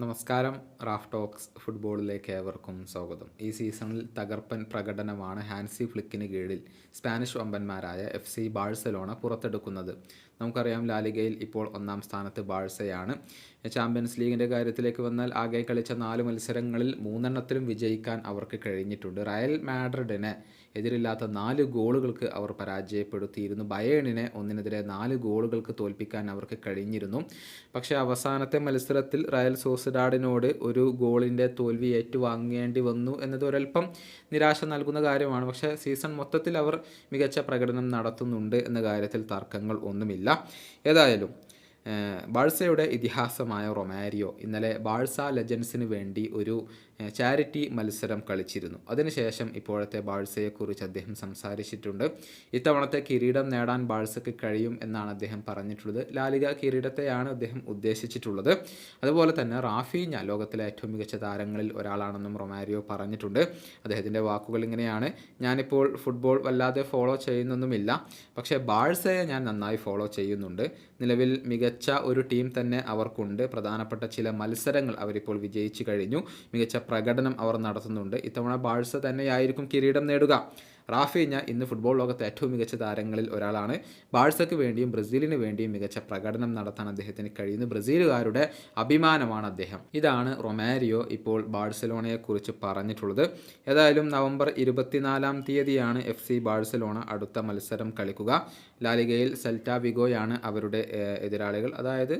നമസ്കാരം. Raf talks ഫുട്ബോളിലേക്ക് ഏവർക്കും സ്വാഗതം. ഈ സീസണിൽ തകർപ്പൻ പ്രകടനമാണ് ഹാൻസി ഫ്ലിക്കിന് കീഴിൽ സ്പാനിഷ് വമ്പന്മാരായ എഫ് സി ബാഴ്സലോണ പുറത്തെടുക്കുന്നത്. നമുക്കറിയാം ലാലിഗയിൽ ഇപ്പോൾ ഒന്നാം സ്ഥാനത്ത് ബാഴ്സയാണ്. ചാമ്പ്യൻസ് ലീഗിന്റെ കാര്യത്തിലേക്ക് വന്നാൽ ആകെ കളിച്ച നാല് മത്സരങ്ങളിൽ മൂന്നെണ്ണത്തിലും വിജയിക്കാൻ അവർക്ക് കഴിഞ്ഞിട്ടുണ്ട്. റയൽ മാഡ്രിഡിനെ എതിരില്ലാത്ത നാല് ഗോളുകൾക്ക് അവർ പരാജയപ്പെടുത്തിയിരുന്നു. ബയേണിനെ ഒന്നിനെതിരെ നാല് ഗോളുകൾക്ക് തോൽപ്പിക്കാൻ അവർക്ക് കഴിഞ്ഞിരുന്നു. പക്ഷേ അവസാനത്തെ മത്സരത്തിൽ റയൽ സോസിഡാഡിനോട് ഒരു ഗോളിന്റെ തോൽവി ഏറ്റുവാങ്ങേണ്ടി വന്നു എന്നത് ഒരൽപ്പം നിരാശ നൽകുന്ന കാര്യമാണ്. പക്ഷേ സീസൺ മൊത്തത്തിൽ അവർ മികച്ച പ്രകടനം നടത്തുന്നുണ്ട് എന്ന കാര്യത്തിൽ തർക്കങ്ങൾ ഒന്നുമില്ല. ഏതായാലും ബാഴ്സയുടെ ഇതിഹാസമായ റൊമാരിയോ ഇന്നലെ ബാഴ്സ ലെജൻസിന് വേണ്ടി ഒരു ചാരിറ്റി മത്സരം കളിച്ചിരുന്നു. അതിനുശേഷം ഇപ്പോഴത്തെ ബാഴ്സയെക്കുറിച്ച് അദ്ദേഹം സംസാരിച്ചിട്ടുണ്ട്. ഇത്തവണത്തെ കിരീടം നേടാൻ ബാഴ്സയ്ക്ക് കഴിയും എന്നാണ് അദ്ദേഹം പറഞ്ഞിട്ടുള്ളത്. ലാലിക കിരീടത്തെയാണ് അദ്ദേഹം ഉദ്ദേശിച്ചിട്ടുള്ളത്. അതുപോലെ തന്നെ റാഫീഞ്ഞ ലോകത്തിലെ ഏറ്റവും മികച്ച താരങ്ങളിൽ ഒരാളാണെന്നും റൊമാരിയോ പറഞ്ഞിട്ടുണ്ട്. അദ്ദേഹത്തിന്റെ വാക്കുകൾ ഇങ്ങനെയാണ്. ഞാനിപ്പോൾ ഫുട്ബോൾ വല്ലാതെ ഫോളോ ചെയ്യുന്നൊന്നുമില്ല. പക്ഷേ ബാഴ്സയെ ഞാൻ നന്നായി ഫോളോ ചെയ്യുന്നുണ്ട്. നിലവിൽ മികച്ച ഒരു ടീം തന്നെ അവർക്കുണ്ട്. പ്രധാനപ്പെട്ട ചില മത്സരങ്ങൾ അവരിപ്പോൾ വിജയിച്ചു കഴിഞ്ഞു. മികച്ച പ്രകടനം അവർ നടത്തുന്നുണ്ട്. ഇത്തവണ ബാഴ്സ തന്നെയായിരിക്കും കിരീടം നേടുക. റാഫീഞ്ഞ ഇന്ന് ഫുട്ബോൾ ലോകത്തെ ഏറ്റവും മികച്ച താരങ്ങളിൽ ഒരാളാണ്. ബാഴ്സയ്ക്ക് വേണ്ടിയും ബ്രസീലിന് വേണ്ടിയും മികച്ച പ്രകടനം നടത്താൻ അദ്ദേഹത്തിന് കഴിയുന്നു ബ്രസീലുകാരുടെ അഭിമാനമാണ് അദ്ദേഹം. ഇതാണ് റൊമാരിയോ ഇപ്പോൾ ബാഴ്സലോണയെക്കുറിച്ച് പറഞ്ഞിട്ടുള്ളത്. ഏതായാലും നവംബർ ഇരുപത്തിനാലാം തീയതിയാണ് എഫ് സി ബാഴ്സലോണ അടുത്ത മത്സരം കളിക്കുക. ലാലിഗയിൽ സെൽറ്റ വിഗോയാണ് അവരുടെ എതിരാളികൾ. അതായത്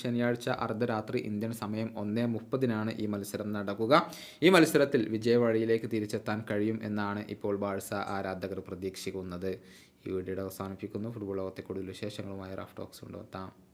ശനിയാഴ്ച അർദ്ധരാത്രി ഇന്ത്യൻ സമയം ഒന്നേ മുപ്പതിനാണ് ഈ മത്സരം നടക്കുക. ഈ മത്സരത്തിൽ വിജയവഴിയിലേക്ക് തിരിച്ചെത്താൻ കഴിയും എന്നാണ് ഇപ്പോൾ ബാഴ്സ ആരാധകർ പ്രതീക്ഷിക്കുന്നത്. ഈ വീഡിയോയുടെ അവസാനിപ്പിക്കുന്നു. ഫുട്ബോൾ ലോകത്തെ കൂടുതൽ വിശേഷങ്ങളുമായി റാഫ് ടോക്സ് കൊണ്ടുവെത്താം.